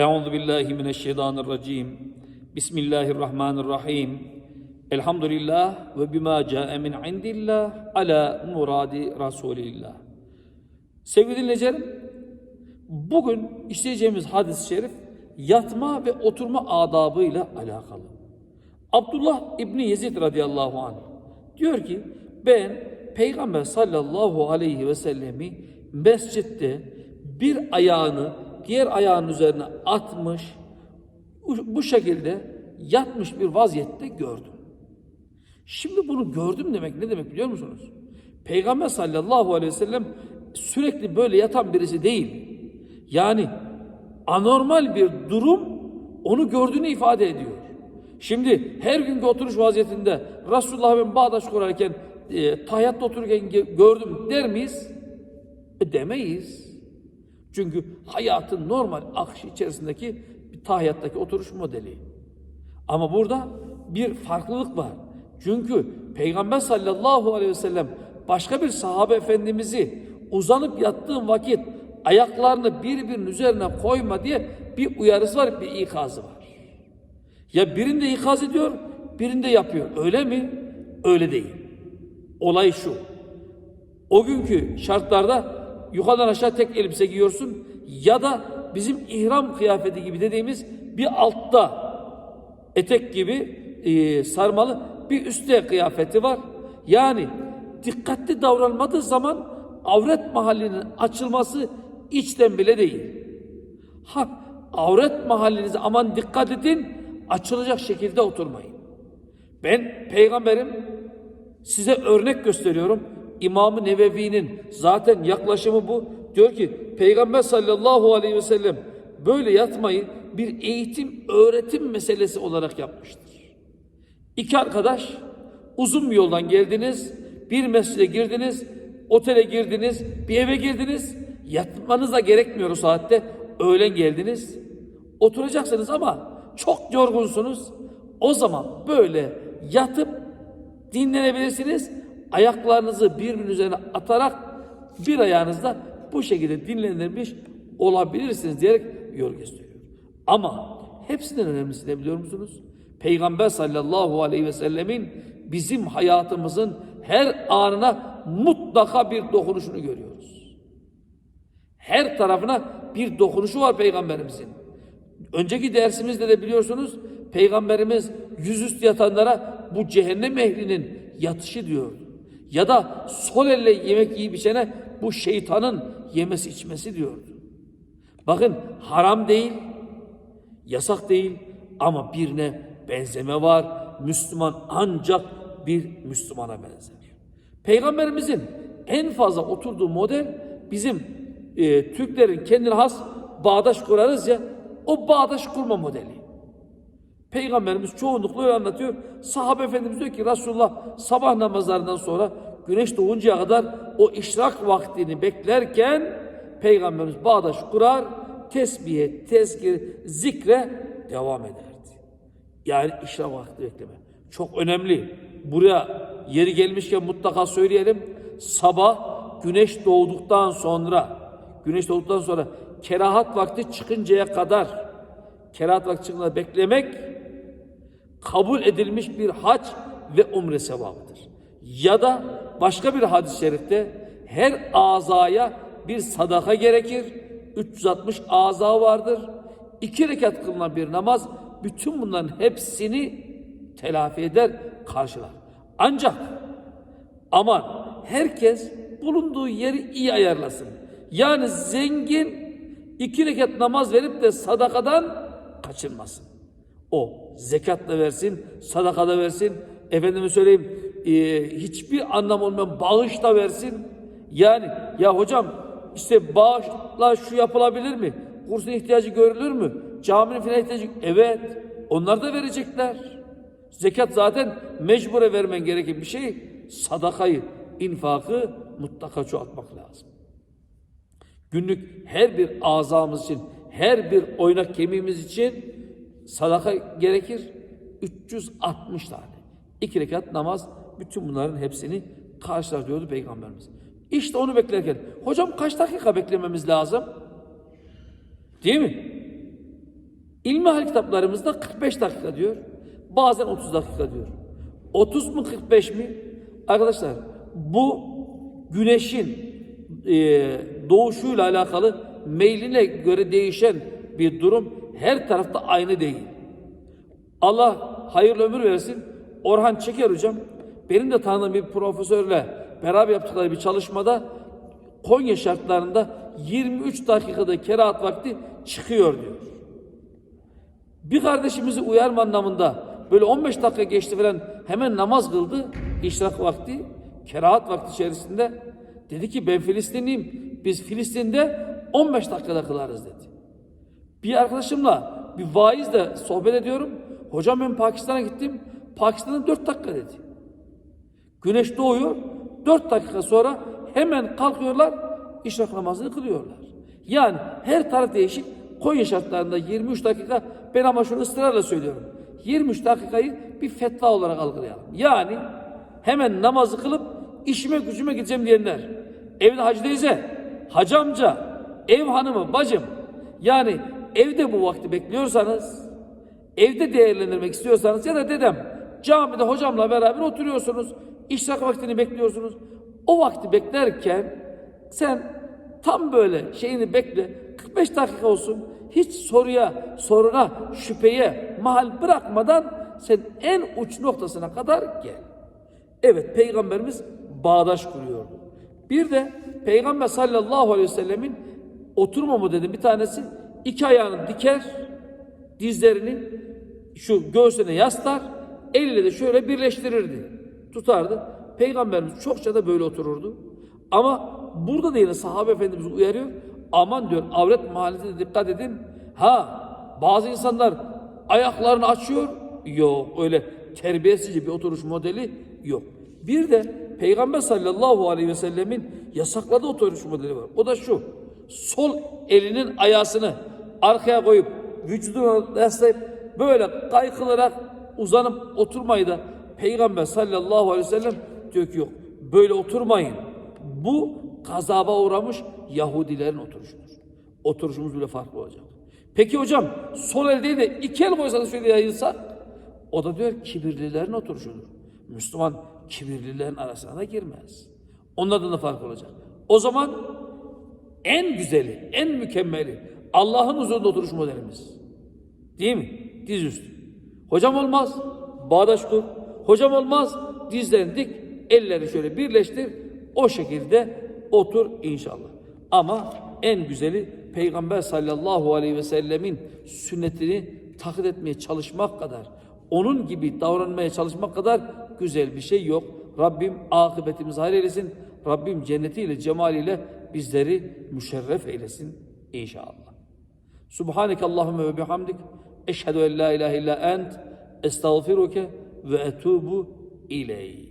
Euzu billahi mineşşeytanirracim. Bismillahirrahmanirrahim. Elhamdülillah ve bima ca'e min indillah ala muradi Rasulillah. Sevgili dinleyicilerim, bugün işleyeceğimiz hadis-i şerif yatma ve oturma adabıyla alakalı. Abdullah İbni Yezid radıyallahu anh diyor ki ben Peygamber sallallahu aleyhi ve sellemi mescitte bir ayağını diğer ayağının üzerine atmış bu- şekilde yatmış bir vaziyette gördüm. Şimdi bunu gördüm demek ne demek biliyor musunuz? Peygamber sallallahu aleyhi ve sellem sürekli böyle yatan birisi değil. Yani anormal bir durum onu gördüğünü ifade ediyor. Şimdi her günkü oturuş vaziyetinde Resulullah ben bağdaş kurarken e, tahyatta otururken gördüm der miyiz? E, demeyiz. Çünkü hayatın normal akışı içerisindeki bir tahyattaki oturuş modeli. Ama burada bir farklılık var. Çünkü Peygamber sallallahu aleyhi ve sellem başka bir sahabe efendimizi uzanıp yattığın vakit ayaklarını birbirinin üzerine koyma diye bir uyarısı var, bir ikazı var. Ya birinde ikaz ediyor, birinde yapıyor. Öyle mi? Öyle değil. Olay şu. O günkü şartlarda yukarıdan aşağı tek elbise giyiyorsun ya da bizim ihram kıyafeti gibi dediğimiz bir altta etek gibi e, sarmalı bir üstte kıyafeti var. Yani dikkatli davranmadığı zaman avret mahallinin açılması içten bile değil. Ha avret mahallinize aman dikkat edin açılacak şekilde oturmayın. Ben peygamberim size örnek gösteriyorum. İmam-ı Nevevi'nin zaten yaklaşımı bu. Diyor ki Peygamber sallallahu aleyhi ve sellem böyle yatmayı bir eğitim, öğretim meselesi olarak yapmıştır. İki arkadaş uzun bir yoldan geldiniz, bir mescide girdiniz, otele girdiniz, bir eve girdiniz. Yatmanız da gerekmiyor o saatte. Öğlen geldiniz. Oturacaksınız ama çok yorgunsunuz. O zaman böyle yatıp dinlenebilirsiniz. Ayaklarınızı birbirinin üzerine atarak bir ayağınızda bu şekilde dinlenirmiş olabilirsiniz diyerek yol gösteriyor. Ama hepsinden önemlisi ne biliyor musunuz? Peygamber sallallahu aleyhi ve sellemin bizim hayatımızın her anına mutlaka bir dokunuşunu görüyoruz. Her tarafına bir dokunuşu var peygamberimizin. Önceki dersimizde de biliyorsunuz peygamberimiz yüzüstü yatanlara bu cehennem ehlinin yatışı diyor. Ya da sol elle yemek yiyip içene bu şeytanın yemesi içmesi diyordu. Bakın haram değil, yasak değil ama birine benzeme var. Müslüman ancak bir Müslümana benzer. Peygamberimizin en fazla oturduğu model bizim e, Türklerin kendine has bağdaş kurarız ya o bağdaş kurma modeli. Peygamberimiz çoğunlukla öyle anlatıyor. Sahabe Efendimiz diyor ki Resulullah sabah namazlarından sonra güneş doğuncaya kadar o işrak vaktini beklerken Peygamberimiz bağdaş kurar, tesbihe, tezkir, zikre devam ederdi. Yani işrak vakti bekleme. Çok önemli. Buraya yeri gelmişken mutlaka söyleyelim. Sabah güneş doğduktan sonra güneş doğduktan sonra kerahat vakti çıkıncaya kadar kerahat vakti çıkıncaya beklemek kabul edilmiş bir hac ve umre sevabıdır. Ya da başka bir hadis-i şerifte her azaya bir sadaka gerekir. 360 aza vardır. İki rekat kılınan bir namaz bütün bunların hepsini telafi eder, karşılar. Ancak aman herkes bulunduğu yeri iyi ayarlasın. Yani zengin iki rekat namaz verip de sadakadan kaçırmasın. O zekat da versin, sadaka da versin, efendime söyleyeyim e, hiçbir anlam olmayan bağış da versin. Yani ya hocam işte bağışla şu yapılabilir mi? Kursun ihtiyacı görülür mü? Caminin filan ihtiyacı evet onlar da verecekler. Zekat zaten mecbure vermen gereken bir şey. Sadakayı, infakı mutlaka çoğaltmak lazım. Günlük her bir azamız için, her bir oynak kemiğimiz için sadaka gerekir. 360 tane. İki rekat namaz bütün bunların hepsini karşılar diyordu Peygamberimiz. İşte onu beklerken hocam kaç dakika beklememiz lazım? Değil mi? İlmihal kitaplarımızda 45 dakika diyor. Bazen 30 dakika diyor. 30 mu 45 mi? Arkadaşlar bu güneşin e, doğuşuyla alakalı meyline göre değişen bir durum her tarafta aynı değil. Allah hayırlı ömür versin. Orhan Çeker hocam benim de tanıdığım bir profesörle beraber yaptıkları bir çalışmada Konya şartlarında 23 dakikada kerahat vakti çıkıyor diyor. Bir kardeşimizi uyarma anlamında böyle 15 dakika geçti falan hemen namaz kıldı işrak vakti, kerahat vakti içerisinde. Dedi ki ben Filistinliyim. Biz Filistin'de 15 dakikada kılarız dedi. Bir arkadaşımla bir vaizle sohbet ediyorum. Hocam ben Pakistan'a gittim. Pakistan'da 4 dakika dedi. Güneş doğuyor. 4 dakika sonra hemen kalkıyorlar. işrak namazını kılıyorlar. Yani her taraf değişik. Konya şartlarında 23 dakika ben ama şunu ısrarla söylüyorum. 23 dakikayı bir fetva olarak algılayalım. Yani hemen namazı kılıp işime gücüme gideceğim diyenler. Evde hacı teyze, hacı ev hanımı, bacım. Yani evde bu vakti bekliyorsanız, evde değerlendirmek istiyorsanız ya da dedem camide hocamla beraber oturuyorsunuz. İşrak vaktini bekliyorsunuz. O vakti beklerken sen tam böyle şeyini bekle. 45 dakika olsun. Hiç soruya, soruna, şüpheye mahal bırakmadan sen en uç noktasına kadar gel. Evet Peygamberimiz bağdaş kuruyordu. Bir de Peygamber sallallahu aleyhi ve sellemin oturma mı dedim bir tanesi iki ayağını diker dizlerini şu göğsüne yaslar eliyle de şöyle birleştirirdi. Tutardı. Peygamberimiz çokça da böyle otururdu. Ama burada da yine sahabe efendimiz uyarıyor. Aman diyor avret mahallesine dikkat edin. Ha bazı insanlar ayaklarını açıyor. Yok öyle terbiyesizce bir oturuş modeli yok. Bir de Peygamber sallallahu aleyhi ve sellemin yasakladığı oturuş modeli var. O da şu. Sol elinin ayasını arkaya koyup vücuduna yaslayıp böyle kaykılarak uzanıp oturmayı da Peygamber sallallahu aleyhi ve sellem diyor ki yok böyle oturmayın. Bu gazaba uğramış Yahudilerin oturuşudur. Oturuşumuz bile farklı olacak. Peki hocam sol el değil de iki el koysanız şöyle yayılsa o da diyor kibirlilerin oturuşudur. Müslüman kibirlilerin arasına da girmez. Onlardan da fark olacak. O zaman en güzeli, en mükemmeli Allah'ın huzurunda oturuş modelimiz. Değil mi? Diz üstü. Hocam olmaz. Bağdaş kur. Hocam olmaz. Dizlerini dik. Elleri şöyle birleştir. O şekilde otur inşallah. Ama en güzeli Peygamber sallallahu aleyhi ve sellemin sünnetini taklit etmeye çalışmak kadar, onun gibi davranmaya çalışmak kadar güzel bir şey yok. Rabbim akıbetimizi hayır eylesin. Rabbim cennetiyle, cemaliyle bizleri müşerref eylesin inşallah. Subhaneke Allahümme ve bihamdik. Eşhedü en la ilahe illa ent. Estağfiruke ve etubu ileyk.